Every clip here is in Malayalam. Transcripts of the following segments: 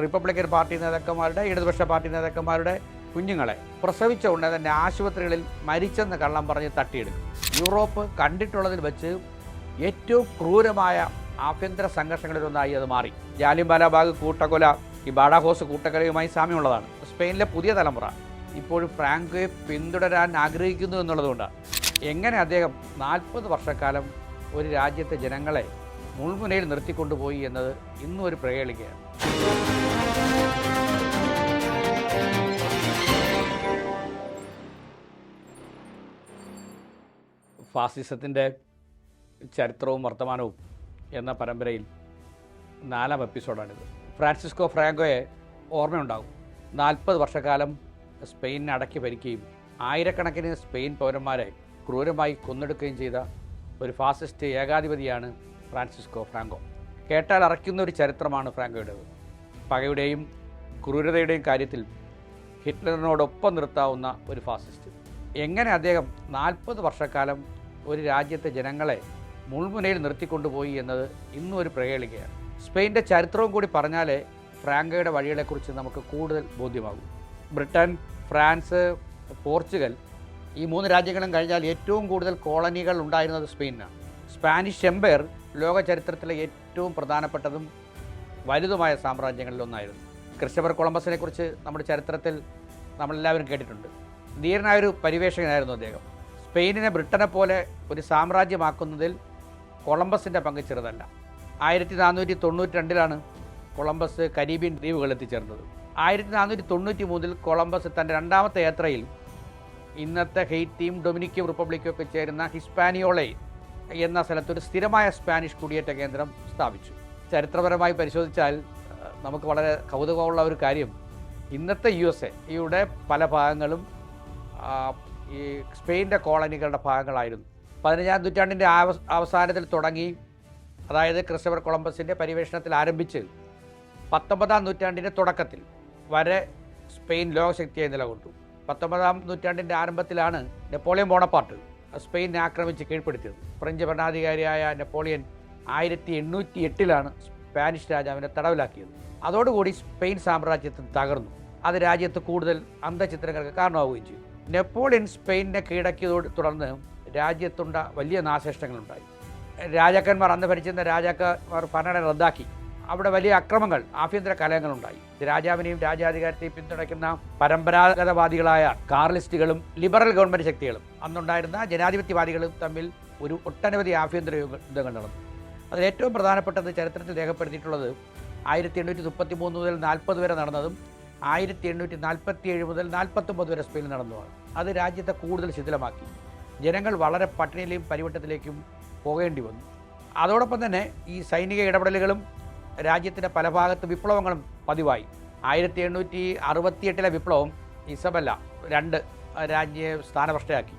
റിപ്പബ്ലിക്കൻ പാർട്ടി നേതാക്കന്മാരുടെ ഇടതുപക്ഷ പാർട്ടി നേതാക്കന്മാരുടെ കുഞ്ഞുങ്ങളെ പ്രസവിച്ച ഉടനെ തന്നെ ആശുപത്രികളിൽ മരിച്ചെന്ന് കള്ളം പറഞ്ഞ് തട്ടിയെടുക്കും. യൂറോപ്പ് കണ്ടിട്ടുള്ളതിൽ വെച്ച് ഏറ്റവും ക്രൂരമായ ആഭ്യന്തര സംഘർഷങ്ങളിലൊന്നായി അത് മാറി. ജാലിംബാലാബാഗ് കൂട്ടക്കൊല ഈ ബാഡാഹോസ് കൂട്ടക്കൊലയുമായി സാമ്യമുള്ളതാണ്. സ്പെയിനിലെ പുതിയ തലമുറ ഇപ്പോഴും ഫ്രാങ്കോയെ പിന്തുടരാൻ ആഗ്രഹിക്കുന്നു എന്നുള്ളതുകൊണ്ടാണ് എങ്ങനെ അദ്ദേഹം നാൽപ്പത് വർഷക്കാലം ഒരു രാജ്യത്തെ ജനങ്ങളെ മുൾമുനയിൽ നിർത്തിക്കൊണ്ടുപോയി എന്നത് ഇന്നും ഒരു പ്രകേളിക്കുകയാണ് ഫാസിസത്തിന്റെ ചരിത്രവും വർത്തമാനവും എന്ന പരമ്പരയിൽ നാലാം എപ്പിസോഡാണിത്. ഫ്രാൻസിസ്കോ ഫ്രാങ്കോയെ ഓർമ്മയുണ്ടാകും. നാൽപ്പത് വർഷക്കാലം സ്പെയിനിനെ അടക്കി ഭരിക്കുകയും ആയിരക്കണക്കിന് സ്പെയിൻ പൗരന്മാരെ ക്രൂരമായി കൊന്നെടുക്കുകയും ചെയ്ത ഒരു ഫാസിസ്റ്റ് ഏകാധിപതിയാണ് ഫ്രാൻസിസ്കോ ഫ്രാങ്കോ. കേട്ടാൽ അറയ്ക്കുന്ന ഒരു ചരിത്രമാണ് ഫ്രാങ്കോയുടേത്. പകയുടെയും ക്രൂരതയുടെയും കാര്യത്തിൽ ഹിറ്റ്ലറിനോടൊപ്പം നിർത്താവുന്ന ഒരു ഫാസിസ്റ്റ്. എങ്ങനെ അദ്ദേഹം നാൽപ്പത് വർഷക്കാലം ഒരു രാജ്യത്തെ ജനങ്ങളെ മുൾമുനയിൽ നിർത്തിക്കൊണ്ടുപോയി എന്നത് ഇന്നും ഒരു പ്രകേളികയാണ് സ്പെയിന്റെ ചരിത്രവും കൂടി പറഞ്ഞാലേ ഫ്രാങ്കയുടെ വഴികളെക്കുറിച്ച് നമുക്ക് കൂടുതൽ ബോധ്യമാകും. ബ്രിട്ടൻ ഫ്രാൻസ് പോർച്ചുഗൽ ഈ മൂന്ന് രാജ്യങ്ങളും കഴിഞ്ഞാൽ ഏറ്റവും കൂടുതൽ കോളനികൾ ഉണ്ടായിരുന്നത് സ്പെയിനാണ് സ്പാനിഷ് എംപയർ ലോക ചരിത്രത്തിലെ ഏറ്റവും പ്രധാനപ്പെട്ടതും വലുതുമായ സാമ്രാജ്യങ്ങളിലൊന്നായിരുന്നു ക്രിസ്റ്റഫർ കൊളംബസിനെക്കുറിച്ച് നമ്മുടെ ചരിത്രത്തിൽ നമ്മളെല്ലാവരും കേട്ടിട്ടുണ്ട്. ധീരനായൊരു പരിവേഷകനായിരുന്നു അദ്ദേഹം. സ്പെയിനിനെ ബ്രിട്ടനെ പോലെ ഒരു സാമ്രാജ്യമാക്കുന്നതിൽ കൊളംബസിന്റെ പങ്ക് ചെറുതല്ല. ആയിരത്തി നാനൂറ്റി തൊണ്ണൂറ്റി രണ്ടിലാണ് കൊളംബസ് കരീബിയൻ ദ്വീപുകൾ എത്തിച്ചേർന്നത്. ആയിരത്തി നാനൂറ്റി തൊണ്ണൂറ്റി മൂന്നിൽ കൊളംബസ് തന്റെ രണ്ടാമത്തെ യാത്രയിൽ ഇന്നത്തെ ഹെയ്റ്റിയും ഡൊമിനിക്കും റിപ്പബ്ലിക്കും ഒക്കെ ചേരുന്ന ഹിസ്പാനിയോളെ എന്ന സ്ഥലത്തൊരു സ്ഥിരമായ സ്പാനിഷ് കുടിയേറ്റ കേന്ദ്രം സ്ഥാപിച്ചു. ചരിത്രപരമായി പരിശോധിച്ചാൽ നമുക്ക് വളരെ കൗതുകമുള്ള ഒരു കാര്യം. ഇന്നത്തെ യു എസ് എയുടെ പല ഭാഗങ്ങളും ഈ സ്പെയിന്റെ കോളനികളുടെ ഭാഗങ്ങളായിരുന്നു. പതിനഞ്ചാം നൂറ്റാണ്ടിന്റെ അവസാനത്തിൽ തുടങ്ങി അതായത് ക്രിസ്റ്റഫർ കൊളംബസിന്റെ പരിവേഷണത്തിൽ ആരംഭിച്ച് പത്തൊമ്പതാം നൂറ്റാണ്ടിന്റെ തുടക്കത്തിൽ വരെ സ്പെയിൻ ലോകശക്തിയായി നിലകൊണ്ടു. പത്തൊമ്പതാം നൂറ്റാണ്ടിന്റെ ആരംഭത്തിലാണ് നെപ്പോളിയൻ ബോണപ്പാർട്ട് സ്പെയിനെ ആക്രമിച്ച് കീഴ്പ്പെടുത്തിയത്. ഫ്രഞ്ച് ഭരണാധികാരിയായ നെപ്പോളിയൻ ആയിരത്തി എണ്ണൂറ്റി എട്ടിലാണ് സ്പാനിഷ് രാജാവിനെ തടവിലാക്കിയത്. അതോടുകൂടി സ്പെയിൻ സാമ്രാജ്യത്തിൽ തകർന്നു. അത് രാജ്യത്ത് കൂടുതൽ അന്തചിത്രങ്ങൾക്ക് കാരണമാവുകയും ചെയ്തു. നെപ്പോളിയൻ സ്പെയിനിനെ കീഴടക്കിയതോട് തുടർന്ന് രാജ്യത്തുണ്ട വലിയ നാശനഷ്ടങ്ങളുണ്ടായി. രാജാക്കന്മാർ അന്ന് ഭരിച്ചിരുന്ന രാജാക്കന്മാർ ഭരണം റദ്ദാക്കി. അവിടെ വലിയ അക്രമങ്ങൾ ആഭ്യന്തര കലഹങ്ങളുണ്ടായി. രാജാവിനെയും രാജാധികാരത്തെയും പിന്തുണയ്ക്കുന്ന പരമ്പരാഗതവാദികളായ കാർലിസ്റ്റുകളും ലിബറൽ ഗവൺമെന്റ് ശക്തികളും അന്നുണ്ടായിരുന്ന ജനാധിപത്യവാദികളും തമ്മിൽ ഒരു ഒട്ടനവധി ആഭ്യന്തര യുദ്ധങ്ങൾ നടന്നു. അതിൽ ഏറ്റവും പ്രധാനപ്പെട്ടത് ചരിത്രത്തിൽ രേഖപ്പെടുത്തിയിട്ടുള്ളത് ആയിരത്തി എണ്ണൂറ്റി മുപ്പത്തി മൂന്ന് മുതൽ നാൽപ്പത് വരെ നടന്നതും ആയിരത്തി എണ്ണൂറ്റി നാൽപ്പത്തി ഏഴ് മുതൽ നാൽപ്പത്തൊമ്പത് വരെ സ്പെയിനിൽ നടന്നതാണ് അത് രാജ്യത്തെ കൂടുതൽ ശിഥിലമാക്കി. ജനങ്ങൾ വളരെ പട്ടിണിയിലെയും പരിവട്ടത്തിലേക്കും പോകേണ്ടി വന്നു. അതോടൊപ്പം തന്നെ ഈ സൈനിക ഇടപെടലുകളും രാജ്യത്തിന്റെ പല ഭാഗത്ത് വിപ്ലവങ്ങളും പതിവായി. ആയിരത്തി എണ്ണൂറ്റി അറുപത്തിയെട്ടിലെ വിപ്ലവം ഇസബല്ല രണ്ട് രാജ്യ സ്ഥാനഭ്രഷ്ടയാക്കി.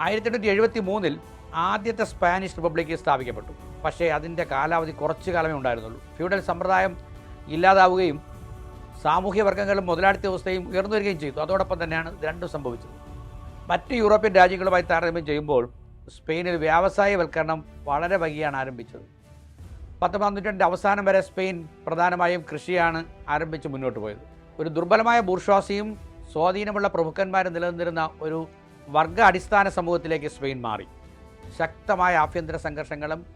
ആയിരത്തി എണ്ണൂറ്റി എഴുപത്തി മൂന്നിൽ ആദ്യത്തെ സ്പാനിഷ് റിപ്പബ്ലിക്ക് സ്ഥാപിക്കപ്പെട്ടു. പക്ഷേ അതിന്റെ കാലാവധി കുറച്ചു കാലമേ ഉണ്ടായിരുന്നുള്ളൂ. ഫ്യൂഡൽ സമ്പ്രദായം ഇല്ലാതാവുകയും സാമൂഹ്യ വർഗങ്ങളും മുതലാളിത്ത വ്യവസ്ഥയും ഉയർന്നു വരികയും ചെയ്തു. അതോടൊപ്പം തന്നെയാണ് രണ്ടും സംഭവിച്ചത്. മറ്റ് യൂറോപ്യൻ രാജ്യങ്ങളുമായി താരതമ്യം ചെയ്യുമ്പോൾ സ്പെയിനിൽ വ്യാവസായവൽക്കരണം വളരെ വൈകിയാണ് ആരംഭിച്ചത്. പത്തൊമ്പതാം നൂറ്റാണ്ടിന്റെ അവസാനം വരെ സ്പെയിൻ പ്രധാനമായും കൃഷിയാണ് ആരംഭിച്ച് മുന്നോട്ട് പോയത്. ഒരു ദുർബലമായ ബൂർഷ്വാസിയും സ്വാധീനമുള്ള പ്രമുഖന്മാരും നിലനിന്നിരുന്ന ഒരു വർഗ അടിസ്ഥാന സമൂഹത്തിലേക്ക് സ്പെയിൻ മാറി. ശക്തമായ ആഭ്യന്തര സംഘർഷങ്ങളും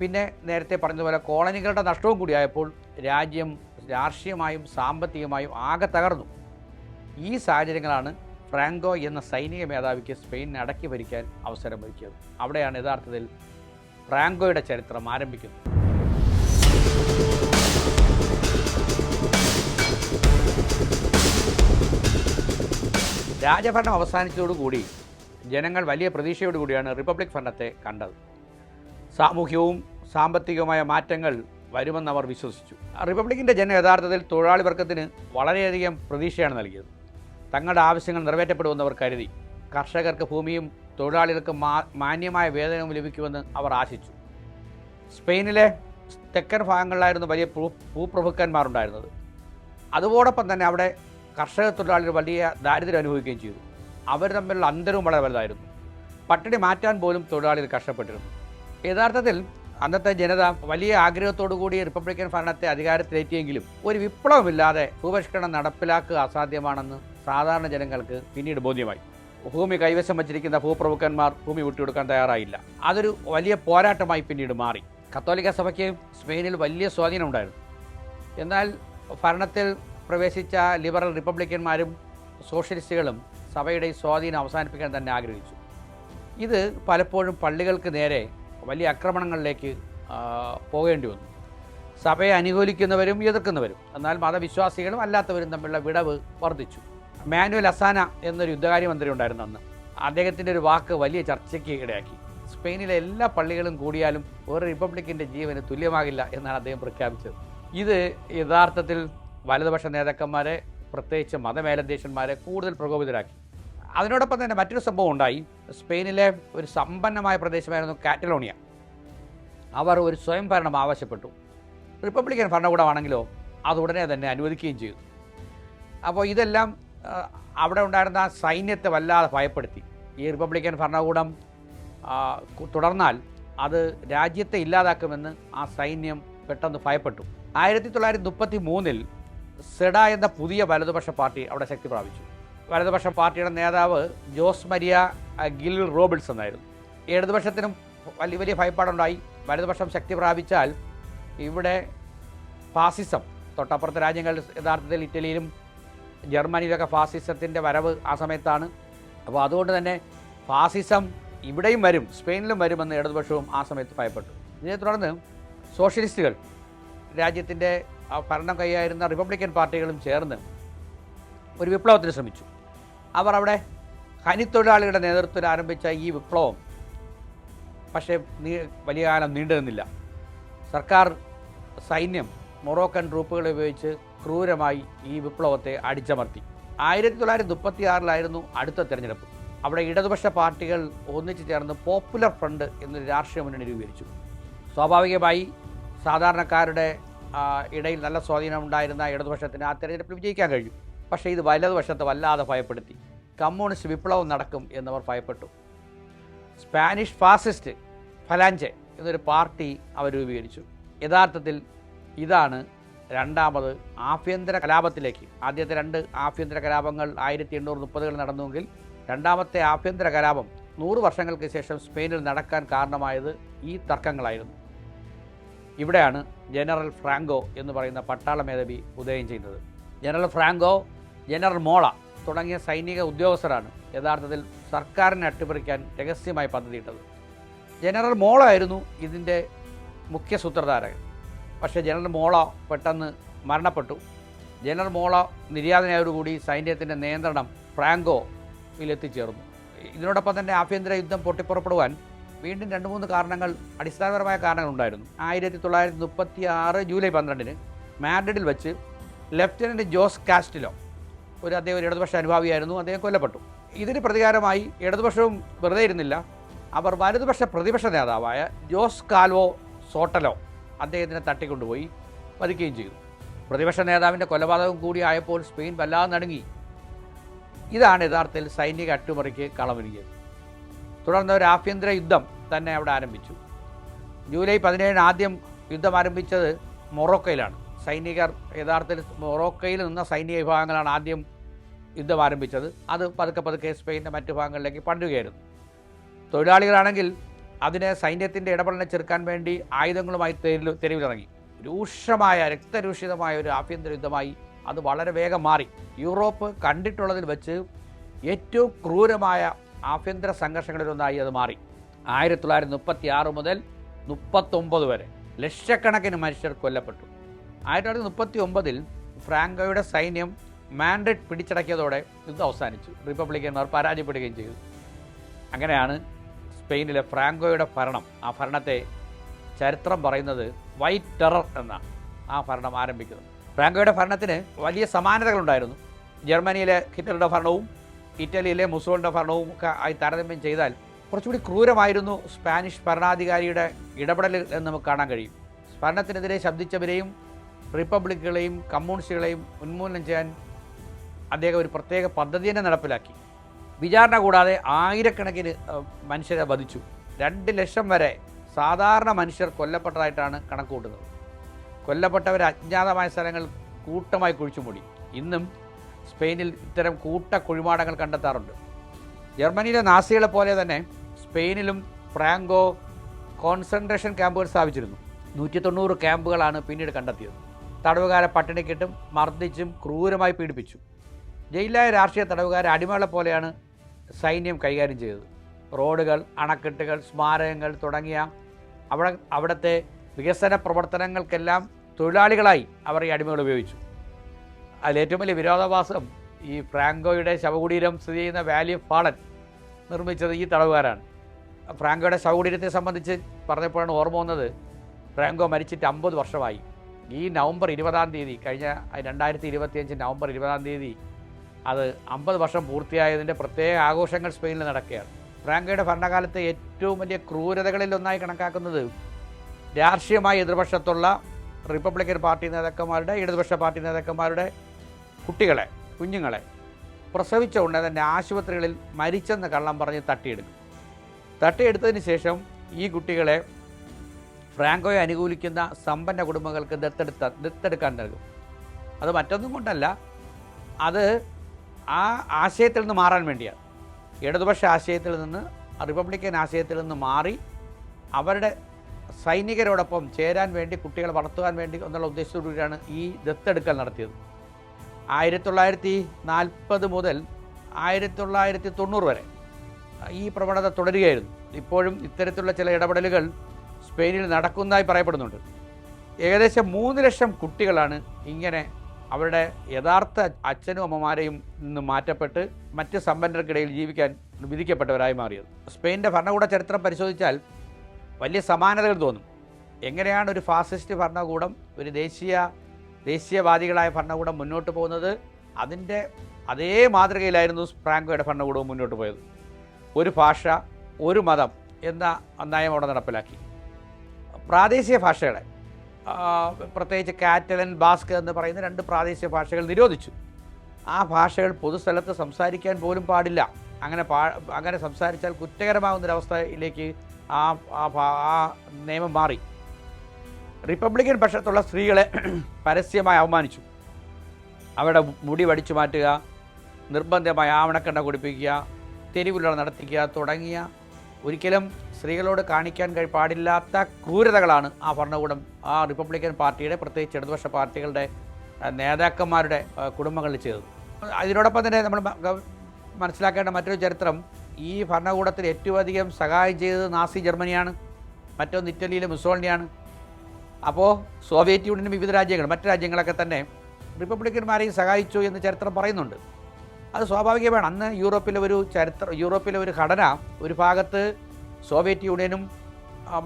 പിന്നെ നേരത്തെ പറഞ്ഞതുപോലെ കോളനികളുടെ നഷ്ടവും കൂടിയായപ്പോൾ രാജ്യം രാഷ്ട്രീയമായും സാമ്പത്തികമായും ആകെ തകർന്നു. ഈ സാഹചര്യങ്ങളാണ് ഫ്രാങ്കോ എന്ന സൈനിക മേധാവിക്ക് സ്പെയിനിനെ അടക്കി ഭരിക്കാൻ അവസരമൊരുക്കിയത്. അവിടെയാണ് യഥാർത്ഥത്തിൽ ഫ്രാങ്കോയുടെ ചരിത്രം ആരംഭിക്കുന്നത്. രാജഭരണം അവസാനിച്ചതോടുകൂടി ജനങ്ങൾ വലിയ പ്രതീക്ഷയോടുകൂടിയാണ് റിപ്പബ്ലിക് ഭരണത്തെ കണ്ടത്. സാമൂഹ്യവും സാമ്പത്തികവുമായ മാറ്റങ്ങൾ വരുമെന്ന് അവർ വിശ്വസിച്ചു. റിപ്പബ്ലിക്കിന്റെ ജനം യഥാർത്ഥത്തിൽ തൊഴിലാളി വർഗത്തിന് വളരെയധികം പ്രതീക്ഷയാണ് നൽകിയത്. തങ്ങളുടെ ആവശ്യങ്ങൾ നിറവേറ്റപ്പെടുമെന്ന് അവർ കരുതി. കർഷകർക്ക് ഭൂമിയും തൊഴിലാളികൾക്ക് മാന്യമായ വേതനവും ലഭിക്കുമെന്ന് അവർ ആശിച്ചു. സ്പെയിനിലെ തെക്കൻ ഭാഗങ്ങളിലായിരുന്നു വലിയ ഭൂ ഭൂപ്രഭുക്കന്മാരുണ്ടായിരുന്നത്. അതോടൊപ്പം തന്നെ അവിടെ കർഷക തൊഴിലാളികൾ വലിയ ദാരിദ്ര്യം അനുഭവിക്കുകയും ചെയ്തു. അവർ തമ്മിലുള്ള അന്തരവും വളരെ വലുതായിരുന്നു. പട്ടിണി മാറ്റാൻ പോലും തൊഴിലാളികൾ കഷ്ടപ്പെട്ടിരുന്നു. യഥാർത്ഥത്തിൽ അന്നത്തെ ജനത വലിയ ആഗ്രഹത്തോടു കൂടി റിപ്പബ്ലിക്കൻ ഭരണത്തെ അധികാരത്തിലേറ്റിയെങ്കിലും ഒരു വിപ്ലവമില്ലാതെ ഭൂപരിഷ്കരണം നടപ്പിലാക്കുക അസാധ്യമാണെന്ന് സാധാരണ ജനങ്ങൾക്ക് പിന്നീട് ബോധ്യമായി. ഭൂമി കൈവശം വച്ചിരിക്കുന്ന ഭൂപ്രഭുക്കന്മാർ ഭൂമി വിട്ടുകൊടുക്കാൻ തയ്യാറായില്ല. അതൊരു വലിയ പോരാട്ടമായി പിന്നീട് മാറി. കത്തോലിക്ക സഭയ്ക്ക് സ്പെയിനിൽ വലിയ സ്വാധീനം ഉണ്ടായിരുന്നു. എന്നാൽ ഭരണത്തിൽ പ്രവേശിച്ച ലിബറൽ റിപ്പബ്ലിക്കന്മാരും സോഷ്യലിസ്റ്റുകളും സഭയുടെ സ്വാധീനം അവസാനിപ്പിക്കാൻ തന്നെ ആഗ്രഹിച്ചു. ഇത് പലപ്പോഴും പള്ളികൾക്ക് നേരെ വലിയ ആക്രമണങ്ങളിലേക്ക് പോകേണ്ടി വന്നു. സഭയെ അനുകൂലിക്കുന്നവരും എതിർക്കുന്നവരും എന്നാൽ മതവിശ്വാസികളും അല്ലാത്തവരും തമ്മിലുള്ള വിടവ് വർദ്ധിച്ചു. മാനുവൽ അസാന എന്നൊരു യുദ്ധകാര്യ മന്ത്രി ഉണ്ടായിരുന്നു അന്ന്. അദ്ദേഹത്തിന്റെ ഒരു വാക്ക് വലിയ ചർച്ചയ്ക്ക് ഇടയാക്കി. സ്പെയിനിലെ എല്ലാ പള്ളികളും കൂടിയാലും ഒരു റിപ്പബ്ലിക്കിന്റെ ജീവന് തുല്യമാകില്ല എന്നാണ് അദ്ദേഹം പ്രഖ്യാപിച്ചത്. ഇത് യഥാർത്ഥത്തിൽ വലതുപക്ഷ നേതാക്കന്മാരെ പ്രത്യേകിച്ച് മതമേലധ്യക്ഷന്മാരെ കൂടുതൽ പ്രകോപിതരാക്കി. അതിനോടൊപ്പം തന്നെ മറ്റൊരു സംഭവം ഉണ്ടായി. സ്പെയിനിലെ ഒരു സമ്പന്നമായ പ്രദേശമായിരുന്നു കാറ്റലോണിയ. അവർ ഒരു സ്വയംഭരണം ആവശ്യപ്പെട്ടു. റിപ്പബ്ലിക്കൻ ഭരണകൂടമാണെങ്കിലോ അത് ഉടനെ തന്നെ അനുവദിക്കുകയും ചെയ്തു. അപ്പോൾ ഇതെല്ലാം അവിടെ ഉണ്ടായിരുന്ന സൈന്യത്തെ വല്ലാതെ ഭയപ്പെടുത്തി. ഈ റിപ്പബ്ലിക്കൻ ഭരണകൂടം തുടർന്നാൽ അത് രാജ്യത്തെ ഇല്ലാതാക്കുമെന്ന് ആ സൈന്യം പെട്ടെന്ന് ഭയപ്പെട്ടു. ആയിരത്തി തൊള്ളായിരത്തി മുപ്പത്തി മൂന്നിൽ സെഡ എന്ന പുതിയ വലതുപക്ഷ പാർട്ടി അവിടെ ശക്തി പ്രാപിച്ചു. വലതുപക്ഷ പാർട്ടിയുടെ നേതാവ് ജോസ് മരിയ ഗിൽ റോബിൾസ് എന്നായിരുന്നു ഇടതുപക്ഷത്തിനും വലിയ വലിയ ഭയപ്പാടുണ്ടായി. വലതുപക്ഷം ശക്തി പ്രാപിച്ചാൽ ഇവിടെ ഫാസിസം തൊട്ടപ്പുറത്തെ രാജ്യങ്ങൾ യഥാർത്ഥത്തിൽ ഇറ്റലിയിലും ജർമ്മനിയിലൊക്കെ ഫാസിസത്തിന്റെ വരവ് ആ സമയത്താണ്. അപ്പോൾ അതുകൊണ്ട് തന്നെ ഫാസിസം ഇവിടെയും വരും സ്പെയിനിലും വരുമെന്ന് ഇടതുപക്ഷവും ആ സമയത്ത് ഭയപ്പെട്ടു. ഇതിനെ തുടർന്ന് സോഷ്യലിസ്റ്റുകൾ രാജ്യത്തിന്റെ ഭരണം കൈയായിരുന്ന റിപ്പബ്ലിക്കൻ പാർട്ടികളും ചേർന്ന് ഒരു വിപ്ലവത്തിന് ശ്രമിച്ചു. അവർ അവിടെ ഖനിത്തൊഴിലാളികളുടെ നേതൃത്വത്തിൽ ആരംഭിച്ച ഈ വിപ്ലവം പക്ഷേ നീ വലിയ കാലം നീണ്ടു നിന്നില്ല സർക്കാർ സൈന്യം മൊറോക്കൻ ട്രൂപ്പുകളെ ഉപയോഗിച്ച് ക്രൂരമായി ഈ വിപ്ലവത്തെ അടിച്ചമർത്തി. ആയിരത്തി തൊള്ളായിരത്തി മുപ്പത്തി ആറിലായിരുന്നു അടുത്ത തെരഞ്ഞെടുപ്പ്. അവിടെ ഇടതുപക്ഷ പാർട്ടികൾ ഒന്നിച്ചു ചേർന്ന് പോപ്പുലർ ഫ്രണ്ട് എന്നൊരു രാഷ്ട്രീയ മുന്നണി രൂപീകരിച്ചു. സ്വാഭാവികമായി സാധാരണക്കാരുടെ ഇടയിൽ നല്ല സ്വാധീനം ഉണ്ടായിരുന്ന ഇടതുപക്ഷത്തിന് ആ തെരഞ്ഞെടുപ്പിൽ വിജയിക്കാൻ കഴിഞ്ഞു. പക്ഷേ ഇത് വലതുപക്ഷത്തെ വല്ലാതെ ഭയപ്പെടുത്തി. കമ്മ്യൂണിസ്റ്റ് വിപ്ലവം നടക്കും എന്നവർ ഭയപ്പെട്ടു. സ്പാനിഷ് ഫാസിസ്റ്റ് ഫലാഞ്ചെ എന്നൊരു പാർട്ടി അവർ രൂപീകരിച്ചു. യഥാർത്ഥത്തിൽ ഇതാണ് രണ്ടാമത് ആഭ്യന്തര കലാപത്തിലേക്ക്. ആദ്യത്തെ രണ്ട് ആഭ്യന്തര കലാപങ്ങൾ ആയിരത്തി എണ്ണൂറ് മുപ്പതുകളിൽ നടന്നുവെങ്കിൽ രണ്ടാമത്തെ ആഭ്യന്തര കലാപം നൂറ് വർഷങ്ങൾക്ക് ശേഷം സ്പെയിനിൽ നടക്കാൻ കാരണമായത് ഈ തർക്കങ്ങളായിരുന്നു. ഇവിടെയാണ് ജനറൽ ഫ്രാങ്കോ എന്ന് പറയുന്ന പട്ടാള മേധാവി ഉദയം ചെയ്യുന്നത്. ജനറൽ ഫ്രാങ്കോ ജനറൽ മോള തുടങ്ങിയ സൈനിക ഉദ്യോഗസ്ഥരാണ് യഥാർത്ഥത്തിൽ സർക്കാരിനെ അട്ടിമറിക്കാൻ രഹസ്യമായി പദ്ധതിയിട്ടത്. ജനറൽ മോള ആയിരുന്നു ഇതിന്റെ മുഖ്യ സൂത്രധാരകൻ. പക്ഷേ ജനറൽ മോള പെട്ടെന്ന് മരണപ്പെട്ടു. ജനറൽ മോള നിര്യാതനായോടുകൂടി സൈന്യത്തിന്റെ നിയന്ത്രണം ഫ്രാങ്കോയിലെത്തിച്ചേർന്നു. ഇതിനോടൊപ്പം തന്നെ ആഭ്യന്തര യുദ്ധം പൊട്ടിപ്പുറപ്പെടുവാൻ വീണ്ടും രണ്ട് മൂന്ന് കാരണങ്ങൾ അടിസ്ഥാനപരമായ കാരണങ്ങൾ ഉണ്ടായിരുന്നു ആയിരത്തി തൊള്ളായിരത്തി മുപ്പത്തി ആറ് ജൂലൈ പന്ത്രണ്ടിന് മാഡ്രിഡിൽ വെച്ച് ലെഫ്റ്റനന്റ് ജോസ് കാസ്റ്റിലോ ഒരു അദ്ദേഹം ഒരു ഇടതുപക്ഷ അനുഭാവിയായിരുന്നു അദ്ദേഹം കൊല്ലപ്പെട്ടു. ഇതിന് പ്രതികാരമായി ഇടതുപക്ഷവും വെറുതെ ഇരുന്നില്ല. അവർ വലതുപക്ഷ പ്രതിപക്ഷ നേതാവായ ജോസ് കാൽവോ സോട്ടലോ അദ്ദേഹത്തിനെ തട്ടിക്കൊണ്ടുപോയി വധിക്കുകയും ചെയ്തു. പ്രതിപക്ഷ നേതാവിന്റെ കൊലപാതകം കൂടിയായപ്പോൾ സ്പെയിൻ വല്ലാതെ നടുങ്ങി. ഇതാണ് യഥാർത്ഥത്തിൽ സൈനിക അട്ടിമറിക്ക് കളമൊരുങ്ങിയത് തുടർന്ന് ഒരു ആഭ്യന്തര യുദ്ധം തന്നെ അവിടെ ആരംഭിച്ചു. ജൂലൈ പതിനേഴിന് ആദ്യം യുദ്ധം ആരംഭിച്ചത് മൊറോക്കയിലാണ്. സൈനികർ യഥാർത്ഥത്തിൽ മൊറോക്കയിൽ നിന്ന സൈനിക വിഭാഗങ്ങളാണ് ആദ്യം യുദ്ധം ആരംഭിച്ചത് അത് പതുക്കെ പതുക്കെ സ്പെയിനിന്റെ മറ്റു ഭാഗങ്ങളിലേക്ക് പണ്ടുകയായിരുന്നു തൊഴിലാളികളാണെങ്കിൽ അതിനെ സൈന്യത്തിന്റെ ഇടപെടലിനെ ചെറുക്കാൻ വേണ്ടി ആയുധങ്ങളുമായി തെരുവിൽ തെരുവിലിറങ്ങി. രൂക്ഷമായ രക്തരൂഷിതമായ ഒരു ആഭ്യന്തര യുദ്ധമായി അത് വളരെ വേഗം മാറി. യൂറോപ്പ് കണ്ടിട്ടുള്ളതിൽ വെച്ച് ഏറ്റവും ക്രൂരമായ ആഭ്യന്തര സംഘർഷങ്ങളിലൊന്നായി അത് മാറി. ആയിരത്തി തൊള്ളായിരത്തി മുപ്പത്തി ആറ് മുതൽ മുപ്പത്തൊമ്പത് വരെ ലക്ഷക്കണക്കിന് മനുഷ്യർ കൊല്ലപ്പെട്ടു. ആയിരത്തി തൊള്ളായിരത്തി മുപ്പത്തി ഒമ്പതിൽ ഫ്രാങ്കോയുടെ സൈന്യം മാൻഡ്രിഡ് പിടിച്ചടക്കിയതോടെ യുദ്ധം അവസാനിച്ചു. റിപ്പബ്ലിക്കന്മാർ പരാജയപ്പെടുകയും ചെയ്തു. അങ്ങനെയാണ് സ്പെയിനിലെ ഫ്രാങ്കോയുടെ ഭരണം. ആ ഭരണത്തെ ചരിത്രം പറയുന്നത് വൈറ്റ് ടെറർ എന്ന ആ ഭരണം ആരംഭിക്കുന്നത്. ഫ്രാങ്കോയുടെ ഭരണത്തിന് വലിയ സമാനതകളുണ്ടായിരുന്നു. ജർമ്മനിയിലെ ഹിറ്റ്ലറുടെ ഭരണവും ഇറ്റലിയിലെ മുസോളിന്റെ ഭരണവും ഒക്കെ ആയി താരതമ്യം ചെയ്താൽ കുറച്ചുകൂടി ക്രൂരമായിരുന്നു സ്പാനിഷ് ഭരണാധികാരിയുടെ ഇടപെടൽ എന്ന് നമുക്ക് കാണാൻ കഴിയും. ഭരണത്തിനെതിരെ ശബ്ദിച്ചവരെയും റിപ്പബ്ലിക്കുകളെയും കമ്മ്യൂണിസ്റ്റുകളെയും ഉന്മൂലനം ചെയ്യാൻ അദ്ദേഹം ഒരു പ്രത്യേക പദ്ധതി തന്നെ നടപ്പിലാക്കി. വിചാരണ കൂടാതെ ആയിരക്കണക്കിന് മനുഷ്യരെ വധിച്ചു. രണ്ട് ലക്ഷം വരെ സാധാരണ മനുഷ്യർ കൊല്ലപ്പെട്ടതായിട്ടാണ് കണക്ക് കൂട്ടുന്നത് കൊല്ലപ്പെട്ടവർ അജ്ഞാതമായ സ്ഥലങ്ങൾ കൂട്ടമായി കുഴിച്ചുമൂടി ഇന്നും സ്പെയിനിൽ ഇത്തരം കൂട്ട കുഴിമാടങ്ങൾ കണ്ടെത്താറുണ്ട്. ജർമ്മനിയിലെ നാസികളെ പോലെ തന്നെ സ്പെയിനിലും ഫ്രാങ്കോ കോൺസെൻട്രേഷൻ ക്യാമ്പുകൾ സ്ഥാപിച്ചിരുന്നു. നൂറ്റി തൊണ്ണൂറ് ക്യാമ്പുകളാണ് പിന്നീട് കണ്ടെത്തിയത്. തടവുകാരെ പട്ടിണിക്കിട്ടും മർദ്ദിച്ചും ക്രൂരമായി പീഡിപ്പിച്ചു. ജയിലായ രാഷ്ട്രീയ തടവുകാരെ അടിമകളെ പോലെയാണ് സൈന്യം കൈകാര്യം ചെയ്തത്. റോഡുകൾ അണക്കെട്ടുകൾ സ്മാരകങ്ങൾ തുടങ്ങിയ അവിടെ അവിടുത്തെ വികസന പ്രവർത്തനങ്ങൾക്കെല്ലാം തൊഴിലാളികളായി അവർ ഈ അടിമകൾ ഉപയോഗിച്ചു. അതിലേറ്റവും വലിയ വിരോധാഭാസം ഈ ഫ്രാങ്കോയുടെ ശവകുടീരം സ്ഥിതി ചെയ്യുന്ന വാലി ഓഫ് ഫാളൻ നിർമ്മിച്ചത് ഈ തടവുകാരാണ്. ഫ്രാങ്കോയുടെ ശവകുടീരത്തെ സംബന്ധിച്ച് പറഞ്ഞപ്പോഴാണ് ഓർമ്മ വന്നത് ഫ്രാങ്കോ മരിച്ചിട്ട് അമ്പത് വർഷമായി. ഈ നവംബർ ഇരുപതാം തീയതി കഴിഞ്ഞ രണ്ടായിരത്തി ഇരുപത്തിയഞ്ച് നവംബർ ഇരുപതാം തീയതി അത് അമ്പത് വർഷം പൂർത്തിയായതിന്റെ പ്രത്യേക ആഘോഷങ്ങൾ സ്പെയിനിൽ നടക്കുകയാണ്. ഫ്രാങ്കോയുടെ ഭരണകാലത്തെ ഏറ്റവും വലിയ ക്രൂരതകളിൽ ഒന്നായി കണക്കാക്കുന്നത് രാഷ്ട്രീയമായ എതിർപക്ഷത്തുള്ള റിപ്പബ്ലിക്കൻ പാർട്ടി നേതാക്കന്മാരുടെ ഇടതുപക്ഷ പാർട്ടി നേതാക്കന്മാരുടെ കുട്ടികളെ കുഞ്ഞുങ്ങളെ പ്രസവിച്ച ഉടനെ തന്നെ ആശുപത്രികളിൽ മരിച്ചെന്ന് കള്ളം പറഞ്ഞ് തട്ടിയെടുക്കും. തട്ടിയെടുത്തതിന് ശേഷം ഈ കുട്ടികളെ ഫ്രാങ്കോയെ അനുകൂലിക്കുന്ന സമ്പന്ന കുടുംബങ്ങൾക്ക് ദത്തെടുത്ത ദത്തെടുക്കാൻ നൽകും. അത് മറ്റൊന്നും കൊണ്ടല്ല. അത് ആ ആശയത്തിൽ നിന്ന് മാറാൻ വേണ്ടിയാണ്. ഇടതുപക്ഷ ആശയത്തിൽ നിന്ന് റിപ്പബ്ലിക്കൻ ആശയത്തിൽ നിന്ന് മാറി അവരുടെ സൈനികരോടൊപ്പം ചേരാൻ വേണ്ടി കുട്ടികളെ വളർത്തുവാൻ വേണ്ടി എന്നുള്ള ഉദ്ദേശത്തോടുകൂടിയാണ് ഈ ദത്തെടുക്കൽ നടത്തിയത്. ആയിരത്തി തൊള്ളായിരത്തി നാൽപ്പത് മുതൽ ആയിരത്തി തൊള്ളായിരത്തി തൊണ്ണൂറ് വരെ ഈ പ്രവണത തുടരുകയായിരുന്നു. ഇപ്പോഴും ഇത്തരത്തിലുള്ള ചില ഇടപെടലുകൾ സ്പെയിനിൽ നടക്കുന്നതായി പറയപ്പെടുന്നുണ്ട്. ഏകദേശം മൂന്ന് ലക്ഷം കുട്ടികളാണ് ഇങ്ങനെ അവരുടെ യഥാർത്ഥ അച്ഛനും അമ്മമാരെയും നിന്ന് മാറ്റപ്പെട്ട് മറ്റ് സമ്പന്നർക്കിടയിൽ ജീവിക്കാൻ വിധിക്കപ്പെട്ടവരായി മാറിയത്. സ്പെയിന്റെ ഭരണകൂട ചരിത്രം പരിശോധിച്ചാൽ വലിയ സമാനതകൾ തോന്നും. എങ്ങനെയാണ് ഒരു ഫാസിസ്റ്റ് ഭരണകൂടം ഒരു ദേശീയ ദേശീയവാദികളായ ഭരണകൂടം മുന്നോട്ട് പോകുന്നത്? അതിന്റെ അതേ മാതൃകയിലായിരുന്നു ഫ്രാങ്കോയുടെ ഭരണകൂടവും മുന്നോട്ട് പോയത്. ഒരു ഭാഷ ഒരു മതം എന്ന നയം അവിടെ നടപ്പിലാക്കി. പ്രാദേശിക ഭാഷകളെ പ്രത്യേകിച്ച് കാറ്റലൻ ബാസ്ക് എന്ന് പറയുന്ന രണ്ട് പ്രാദേശിക ഭാഷകൾ നിരോധിച്ചു. ആ ഭാഷകൾ പൊതുസ്ഥലത്ത് സംസാരിക്കാൻ പോലും പാടില്ല. അങ്ങനെ പാ അങ്ങനെ സംസാരിച്ചാൽ കുറ്റകരമാകുന്നൊരവസ്ഥയിലേക്ക് ആ ആ നിയമം മാറി. റിപ്പബ്ലിക്കൻ പക്ഷത്തുള്ള സ്ത്രീകളെ പരസ്യമായി അവമാനിച്ചു. അവരുടെ മുടി വടിച്ചു മാറ്റുക നിർബന്ധമായി ആവണക്കെണ്ണ കുടിപ്പിക്കുക തെരുവിലുള്ള നടത്തിക്കുക തുടങ്ങിയ ഒരിക്കലും സ്ത്രീകളോട് കാണിക്കാൻ കഴി പാടില്ലാത്ത ക്രൂരതകളാണ് ആ ഭരണകൂടം ആ റിപ്പബ്ലിക്കൻ പാർട്ടിയുടെ പ്രത്യേകിച്ച് ഇടതുപക്ഷ പാർട്ടികളുടെ നേതാക്കന്മാരുടെ കുടുംബങ്ങളിൽ ചെയ്തത്. അതിനോടൊപ്പം തന്നെ നമ്മൾ മനസ്സിലാക്കേണ്ട മറ്റൊരു ചരിത്രം ഈ ഭരണകൂടത്തിൽ ഏറ്റവും അധികം സഹായം ചെയ്തത് നാസി ജർമ്മനിയാണ് മറ്റൊന്ന് ഇറ്റലിയിലെ മുസോളിനിയാണ്. അപ്പോൾ സോവിയറ്റ് യൂണിയനും വിവിധ രാജ്യങ്ങൾ മറ്റു രാജ്യങ്ങളൊക്കെ തന്നെ റിപ്പബ്ലിക്കന്മാരെയും സഹായിച്ചു എന്ന് ചരിത്രം പറയുന്നുണ്ട്. അത് സ്വാഭാവികമാണ്. അന്ന് യൂറോപ്പിലെ ഒരു ചരിത്ര യൂറോപ്പിലെ ഒരു ഘടന ഒരു ഭാഗത്ത് സോവിയറ്റ് യൂണിയനും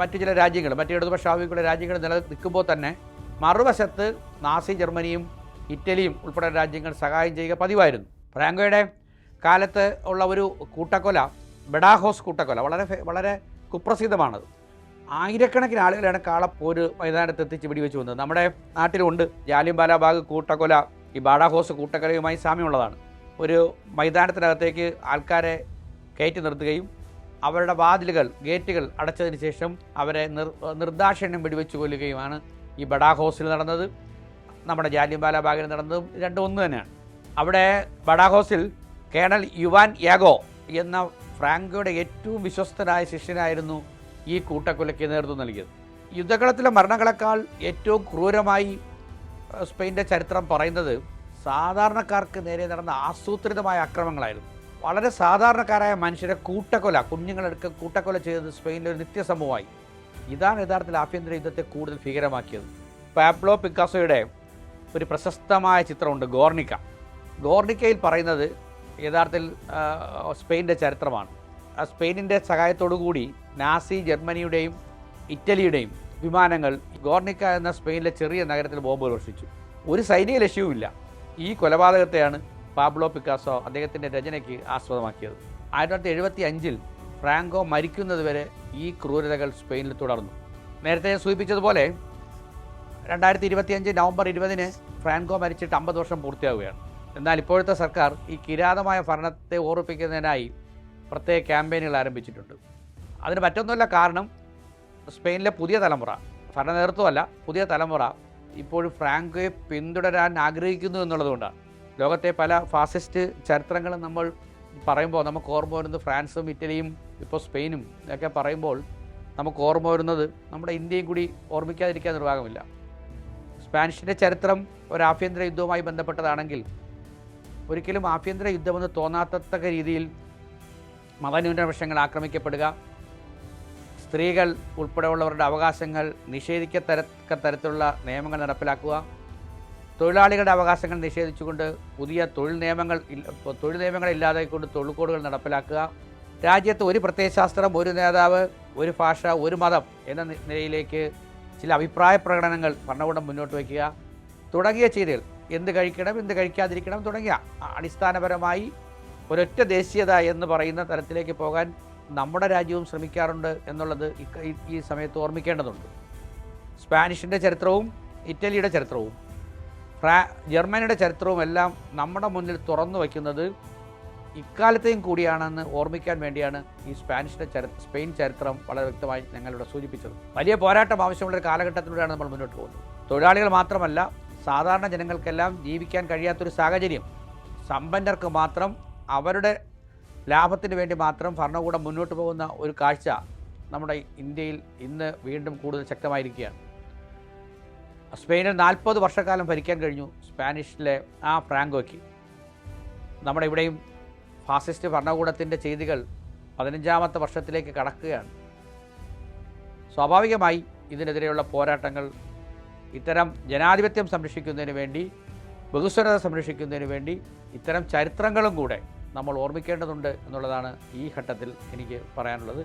മറ്റു ചില രാജ്യങ്ങളും മറ്റു ഇടതുപക്ഷ ആവികളുടെ രാജ്യങ്ങൾ നിലനിൽക്കുമ്പോൾ തന്നെ മറുവശത്ത് നാസി ജർമ്മനിയും ഇറ്റലിയും ഉൾപ്പെടെ രാജ്യങ്ങൾ സഹായം ചെയ്യുക പതിവായിരുന്നു. ഫ്രാങ്കോയുടെ കാലത്ത് ഉള്ള ഒരു കൂട്ടക്കൊല ബെഡാഹോസ് കൂട്ടക്കൊല വളരെ വളരെ കുപ്രസിദ്ധമാണത്. ആയിരക്കണക്കിന് ആളുകളാണ് കാളപ്പോര് മൈതാനത്ത് എത്തിച്ച് വെടിവെച്ച് വന്നത് നമ്മുടെ നാട്ടിലുണ്ട് ജാലിംബാലാബാഗ് ബാഗ് കൂട്ടക്കൊല ഈ ബാഡാഹോസ് കൂട്ടക്കൊലയുമായി സാമ്യമുള്ളതാണ്. ഒരു മൈതാനത്തിനകത്തേക്ക് ആൾക്കാരെ കയറ്റി നിർത്തുകയും അവരുടെ വാതിലുകൾ ഗേറ്റുകൾ അടച്ചതിന് ശേഷം അവരെ നിർ നിർദാക്ഷിണ്യം വെടിവെച്ച് കൊല്ലുകയുമാണ് ഈ ബഡാഹോസിൽ നടന്നത്. നമ്മുടെ ജാലിയൻവാല ബാഗിൽ നടന്നതും രണ്ടും ഒന്ന് തന്നെയാണ്. അവിടെ ബഡാഹോസിൽ കേണൽ യുവാൻ യാഗോ എന്ന ഫ്രാങ്കോയുടെ ഏറ്റവും വിശ്വസ്തനായ ശിഷ്യനായിരുന്നു ഈ കൂട്ടക്കൊലയ്ക്ക് നേതൃത്വം നൽകിയത്. യുദ്ധകളത്തിലെ മരണങ്ങളെക്കാൾ ഏറ്റവും ക്രൂരമായി സ്പെയിന്റെ ചരിത്രം പറയുന്നത് സാധാരണക്കാർക്ക് നേരെ നടന്ന ആസൂത്രിതമായ അക്രമങ്ങളായിരുന്നു. വളരെ സാധാരണക്കാരായ മനുഷ്യരെ കൂട്ടക്കൊല കുഞ്ഞുങ്ങളെടുക്ക കൂട്ടക്കൊല ചെയ്തത് സ്പെയിനിലെ ഒരു നിത്യസംഭവമായി ഇതാണ് യഥാർത്ഥത്തിൽ ആഭ്യന്തര യുദ്ധത്തെ കൂടുതൽ ഭീകരമാക്കിയത്. പാബ്ലോ പിക്കാസോയുടെ ഒരു പ്രശസ്തമായ ചിത്രമുണ്ട് ഗോർണിക്ക. ഗോർണിക്കയിൽ പറയുന്നത് യഥാർത്ഥത്തിൽ സ്പെയിന്റെ ചരിത്രമാണ്. ആ സ്പെയിനിന്റെ കൂടി നാസി ജർമ്മനിയുടെയും ഇറ്റലിയുടെയും വിമാനങ്ങൾ ഗോർണിക്ക എന്ന സ്പെയിനിലെ ചെറിയ നഗരത്തിൽ ബോംബ് വർഷിച്ചു ഒരു സൈനിക ലക്ഷ്യവുമില്ല. ഈ കൊലപാതകത്തെയാണ് പാബ്ലോ പിക്കാസോ അദ്ദേഹത്തിന്റെ രചനയ്ക്ക് ആസ്പദമാക്കിയത്. ആയിരത്തി തൊള്ളായിരത്തി എഴുപത്തി അഞ്ചിൽ ഫ്രാങ്കോ മരിക്കുന്നതുവരെ ഈ ക്രൂരതകൾ സ്പെയിനിൽ തുടർന്നു. നേരത്തെ ഞാൻ സൂചിപ്പിച്ചതുപോലെ രണ്ടായിരത്തി ഇരുപത്തിയഞ്ച് നവംബർ ഇരുപതിന് ഫ്രാങ്കോ മരിച്ചിട്ട് അമ്പത് വർഷം പൂർത്തിയാവുകയാണ്. എന്നാൽ ഇപ്പോഴത്തെ സർക്കാർ ഈ കിരാതമായ ഭരണത്തെ ഓർപ്പിക്കുന്നതിനായി പ്രത്യേക ക്യാമ്പയിനുകൾ ആരംഭിച്ചിട്ടുണ്ട്. അതിന് മറ്റൊന്നുമല്ല കാരണം സ്പെയിനിലെ പുതിയ തലമുറ ഭരണ നേതൃത്വമല്ല പുതിയ തലമുറ ഇപ്പോഴും ഫ്രാങ്കോയെ പിന്തുടരാൻ ആഗ്രഹിക്കുന്നു എന്നുള്ളതുകൊണ്ടാണ്. ലോകത്തെ പല ഫാസിസ്റ്റ് ചരിത്രങ്ങളും നമ്മൾ പറയുമ്പോൾ നമുക്ക് ഓർമ്മ വരുന്നത് ഫ്രാൻസും ഇറ്റലിയും ഇപ്പോൾ സ്പെയിനും ഒക്കെ പറയുമ്പോൾ നമുക്ക് ഓർമ്മ വരുന്നത് നമ്മുടെ ഇന്ത്യയും കൂടി ഓർമ്മിക്കാതിരിക്കാൻ നിർവാഹമില്ല. സ്പാനിഷിന്റെ ചരിത്രം ഒരു ആഭ്യന്തര യുദ്ധവുമായി ബന്ധപ്പെട്ടതാണെങ്കിൽ ഒരിക്കലും ആഭ്യന്തര യുദ്ധമെന്ന് തോന്നാത്തക്ക രീതിയിൽ മതന്യൂനപക്ഷങ്ങൾ ആക്രമിക്കപ്പെടുക സ്ത്രീകൾ ഉൾപ്പെടെയുള്ളവരുടെ അവകാശങ്ങൾ നിഷേധിക്കത്തരക്ക തരത്തിലുള്ള നിയമങ്ങൾ നടപ്പിലാക്കുക. തൊഴിലാളികളുടെ അവകാശങ്ങൾ നിഷേധിച്ചുകൊണ്ട് പുതിയ തൊഴിൽ നിയമങ്ങൾ തൊഴിൽ നിയമങ്ങൾ കൊണ്ട് തൊഴിൽ കോഡുകൾ നടപ്പിലാക്കുക. രാജ്യത്ത് ഒരു പ്രത്യയശാസ്ത്രം ഒരു നേതാവ് ഒരു ഭാഷ ഒരു മതം എന്ന നിലയിലേക്ക് ചില അഭിപ്രായ പ്രകടനങ്ങൾ ഭരണകൂടം മുന്നോട്ട് വയ്ക്കുക. തുടങ്ങിയ ചെയ്തികൾ എന്ത് കഴിക്കണം എന്ത് കഴിക്കാതിരിക്കണം തുടങ്ങിയ അടിസ്ഥാനപരമായി ഒരൊറ്റ ദേശീയത എന്ന് പറയുന്ന തരത്തിലേക്ക് പോകാൻ നമ്മുടെ രാജ്യവും ശ്രമിക്കാറുണ്ട് എന്നുള്ളത് ഈ- സമയത്ത് ഓർമ്മിക്കേണ്ടതുണ്ട്. സ്പാനിഷിന്റെ ചരിത്രവും ഇറ്റലിയുടെ ചരിത്രവും ഫ്രാ ജർമ്മനിയുടെ ചരിത്രവും എല്ലാം നമ്മുടെ മുന്നിൽ തുറന്നു വയ്ക്കുന്നത് ഇക്കാലത്തെയും കൂടിയാണെന്ന് ഓർമ്മിക്കാൻ വേണ്ടിയാണ് ഈ സ്പാനിഷിന്റെ ചരി സ്പെയിൻ ചരിത്രം വളരെ വ്യക്തമായി ഞങ്ങളിവിടെ സൂചിപ്പിച്ചത്. വലിയ പോരാട്ടം ആവശ്യമുള്ള ഒരു കാലഘട്ടത്തിലൂടെയാണ് നമ്മൾ മുന്നോട്ട് പോകുന്നത്. തൊഴിലാളികൾ മാത്രമല്ല സാധാരണ ജനങ്ങൾക്കെല്ലാം ജീവിക്കാൻ കഴിയാത്തൊരു സാഹചര്യം. സമ്പന്നർക്ക് മാത്രം അവരുടെ ലാഭത്തിന് വേണ്ടി മാത്രം ഭരണകൂടം മുന്നോട്ട് പോകുന്ന ഒരു കാഴ്ച നമ്മുടെ ഇന്ത്യയിൽ ഇന്ന് വീണ്ടും കൂടുതൽ ശക്തമായിരിക്കുകയാണ്. സ്പെയിനിൽ നാൽപ്പത് വർഷക്കാലം ഭരിക്കാൻ കഴിഞ്ഞു സ്പാനിഷിലെ ആ ഫ്രാങ്കോയ്ക്ക്. നമ്മുടെ ഇവിടെയും ഫാസിസ്റ്റ് ഭരണകൂടത്തിന്റെ ചെയ്തികൾ പതിനഞ്ചാമത്തെ വർഷത്തിലേക്ക് കടക്കുകയാണ്. സ്വാഭാവികമായി ഇതിനെതിരെയുള്ള പോരാട്ടങ്ങൾ ഇത്തരം ജനാധിപത്യം സംരക്ഷിക്കുന്നതിന് വേണ്ടി ബഹുസ്വരത സംരക്ഷിക്കുന്നതിന് വേണ്ടി ഇത്തരം ചരിത്രങ്ങളും കൂടെ നമ്മൾ ഓർമ്മിക്കേണ്ടതുണ്ട് എന്നുള്ളതാണ് ഈ ഘട്ടത്തിൽ എനിക്ക് പറയാനുള്ളത്.